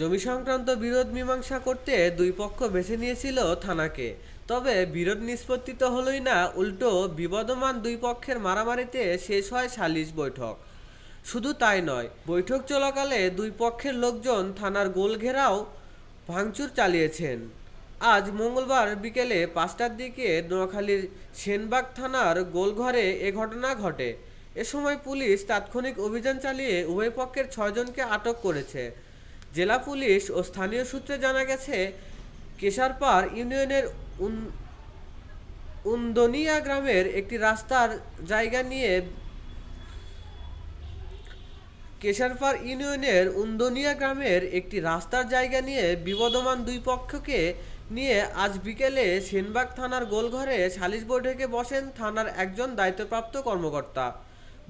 জমি সংক্রান্ত বিরোধ মীমাংসা করতে দুই পক্ষ বেছে নিয়েছিল থানাকে। তবে বিরোধ নিষ্পত্তি তো হলোই না, উল্টো বিবদমান দুই পক্ষের মারামারিতে শেষ হয় সালিশ বৈঠক। শুধু তাই নয়, বৈঠক চলাকালে দুই পক্ষের লোকজন থানার গোল ঘেরাও ভাঙচুর চালিয়েছেন। আজ মঙ্গলবার বিকেলে পাঁচটার দিকে নোয়াখালীর সেনবাগ থানার গোলঘরে এ ঘটনা ঘটে। এ সময় পুলিশ তাৎক্ষণিক অভিযান চালিয়ে উভয় পক্ষের ছয়জনকে আটক করেছে। জেলা পুলিশ ও স্থানীয় সূত্রে জানা গেছে, কেশারপাড় ইউনিয়নের উন- উন্দনিয়া গ্রামের একটি রাস্তার জায়গা নিয়ে কেশারপাড় ইউনিয়নের উন্দনিয়া গ্রামের একটি রাস্তার জায়গা নিয়ে বিবদমান দুই পক্ষকে নিয়ে আজ বিকেলে সেনবাগ থানার গোলঘরে সালিশ বৈঠকে বসেন থানার একজন দায়িত্বপ্রাপ্ত কর্মকর্তা।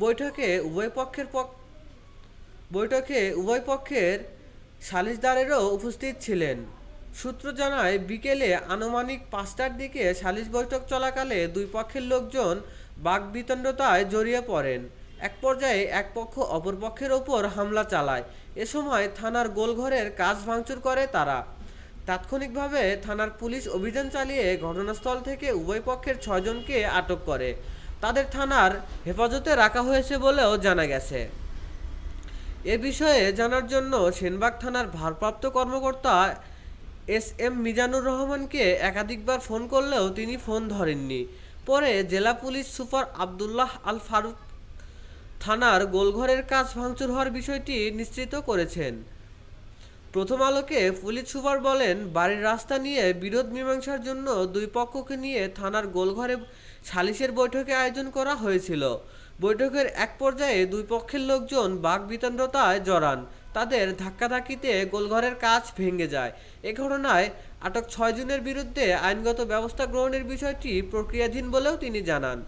বৈঠকে উভয় পক্ষের পক্ষ বৈঠকে উভয় পক্ষের সালিশদারেরও উপস্থিত ছিলেন। সূত্র জানায়, বিকেলে আনুমানিক পাঁচটার দিকে সালিশ বৈঠক চলাকালে দুই পক্ষের লোকজন বাগবিতণ্ডতায় জড়িয়ে পড়েন। এক পর্যায়ে এক পক্ষ অপর পক্ষের ওপর হামলা চালায়। এ সময় থানার গোলঘরের কাজ ভাঙচুর করে তারা। তাৎক্ষণিকভাবে থানার পুলিশ অভিযান চালিয়ে ঘটনাস্থল থেকে উভয় পক্ষের ছয়জনকে আটক করে। তাদের থানার হেফাজতে রাখা হয়েছে বলেও জানা গেছে। এ বিষয়ে জানার জন্য সেনবাগ থানার ভারপ্রাপ্ত কর্মকর্তা এস এম মিজানুর রহমানকে একাধিকবার ফোন করলেও তিনি ফোন ধরেননি। পরে জেলা পুলিশ সুপার আবদুল্লাহ আল ফারুক থানার গোলঘরের কাজ ভাঙচুর হওয়ার বিষয়টি নিশ্চিত করেছেন। প্রথম আলোকে পুলিশ সুপার বলেন, বাড়ির রাস্তা নিয়ে বিরোধ মীমাংসার জন্য দুই পক্ষকে নিয়ে থানার গোলঘরে সালিশের বৈঠকে আয়োজন করা হয়েছিল। বৈঠকের এক পর্যায়ে দুই পক্ষের লোকজন বাঘ বিতণ্ডতায় জড়ান। তাদের ধাক্কাধাক্কিতে গোলঘরের কাজ ভেঙে যায়। এ ঘটনায় আটক ছয় জনের বিরুদ্ধে আইনগত ব্যবস্থা গ্রহণের বিষয়টি প্রক্রিয়াধীন বলেও তিনি জানান।